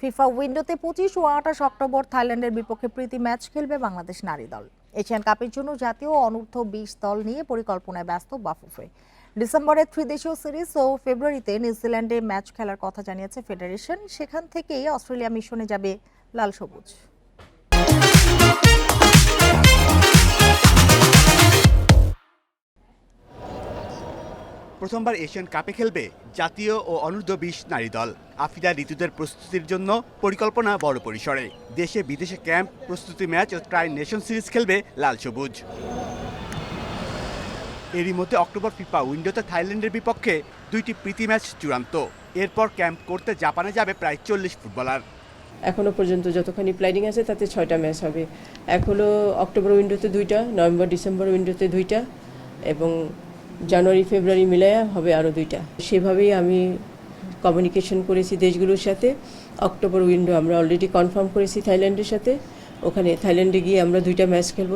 FIFA উইন্ডোতে পঁচিশ ও আঠাশ অক্টোবর থাইল্যান্ডের বিপক্ষে প্রীতি ম্যাচ খেলবে বাংলাদেশ নারী দল। এশিয়ান কাপের জন্য জাতীয় অনূর্ধ্ব বিশ দল নিয়ে পরিকল্পনায় ব্যস্ত বাফুফে। ডিসেম্বরে ত্রিদেশীয় সিরিজ ও ফেব্রুয়ারিতে নিউজিল্যান্ডে ম্যাচ খেলার কথা জানিয়েছে ফেডারেশন। সেখান থেকেই অস্ট্রেলিয়া মিশনে যাবে লাল সবুজ। প্রথমবার এশিয়ান কাপে খেলবে জাতীয় ও অনূর্ধ্ব বিশ নারী দল। আফিদা ঋতুদের প্রস্তুতির জন্য পরিকল্পনা বড় পরিসরে। দেশে বিদেশে ক্যাম্প, প্রস্তুতি ম্যাচ ও ট্রাই নেশন সিরিজ খেলবে লাল সবুজ। এরই মধ্যে অক্টোবর ফিফা উইন্ডোতে থাইল্যান্ডের বিপক্ষে দুইটি প্রীতি ম্যাচ চূড়ান্ত। এরপর ক্যাম্প করতে জাপানে যাবে প্রায় চল্লিশ ফুটবলার। এখনও পর্যন্ত যতখানি প্ল্যানিং আছে, তাতে ছয়টা ম্যাচ হবে। হলো অক্টোবর উইন্ডোতে দুইটা, নভেম্বর, ডিসেম্বর উইন্ডোতে দুইটা এবং জানুয়ারি ফেব্রুয়ারি মিলায়া হবে আরও দুইটা। সেভাবেই আমি কমিউনিকেশন করেছি দেশগুলোর সাথে। অক্টোবর উইন্ডো আমরা অলরেডি কনফার্ম করেছি থাইল্যান্ডের সাথে। ওখানে থাইল্যান্ডে গিয়ে আমরা দুইটা ম্যাচ খেলব।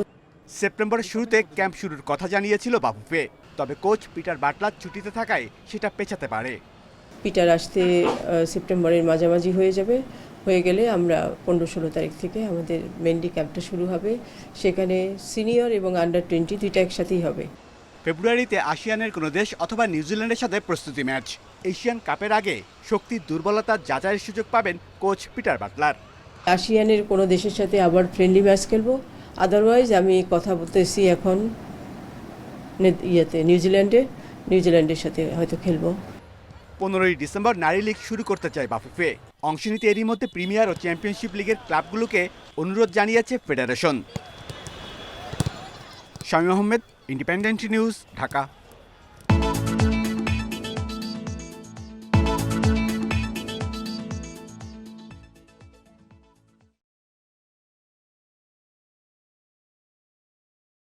সেপ্টেম্বরের শুরুতে ক্যাম্প শুরুর কথা জানিয়েছিল বাফুফে। তবে কোচ পিটার বাটলার ছুটিতে থাকায় সেটা পেছাতে পারে। পিটার আসতে সেপ্টেম্বরের মাঝামাঝি হয়ে যাবে। হয়ে গেলে আমরা পনেরো ষোলো তারিখ থেকে আমাদের মেনলি ক্যাম্পটা শুরু হবে। সেখানে সিনিয়র এবং আন্ডার টোয়েন্টি দুইটা একসাথেই হবে। ফেব্রুয়ারিতে আসিয়ানের কোনো দেশ অথবা নিউজিল্যান্ডের সাথে প্রস্তুতি ম্যাচ। এশিয়ান কাপের আগে শক্তির দুর্বলতা যাচাইয়ের সুযোগ পাবেন কোচ পিটার বাটলার। আসিয়ানের কোনো দেশের সাথে আবার ফ্রেন্ডলি ম্যাচ খেলব? আদারওয়াইজ আমি কথা বলতেছি এখন ইয়েতে নিউজিল্যান্ডে নিউজিল্যান্ডের সাথে হয়তো খেলব। পনেরোই ডিসেম্বর নারী লীগ শুরু করতে চায় বাফুফে। অংশ নিতে এরই মধ্যে প্রিমিয়ার ও চ্যাম্পিয়নশিপ লিগের ক্লাবগুলোকে অনুরোধ জানিয়েছে federation. Shamim Ahmed independent news Dhaka.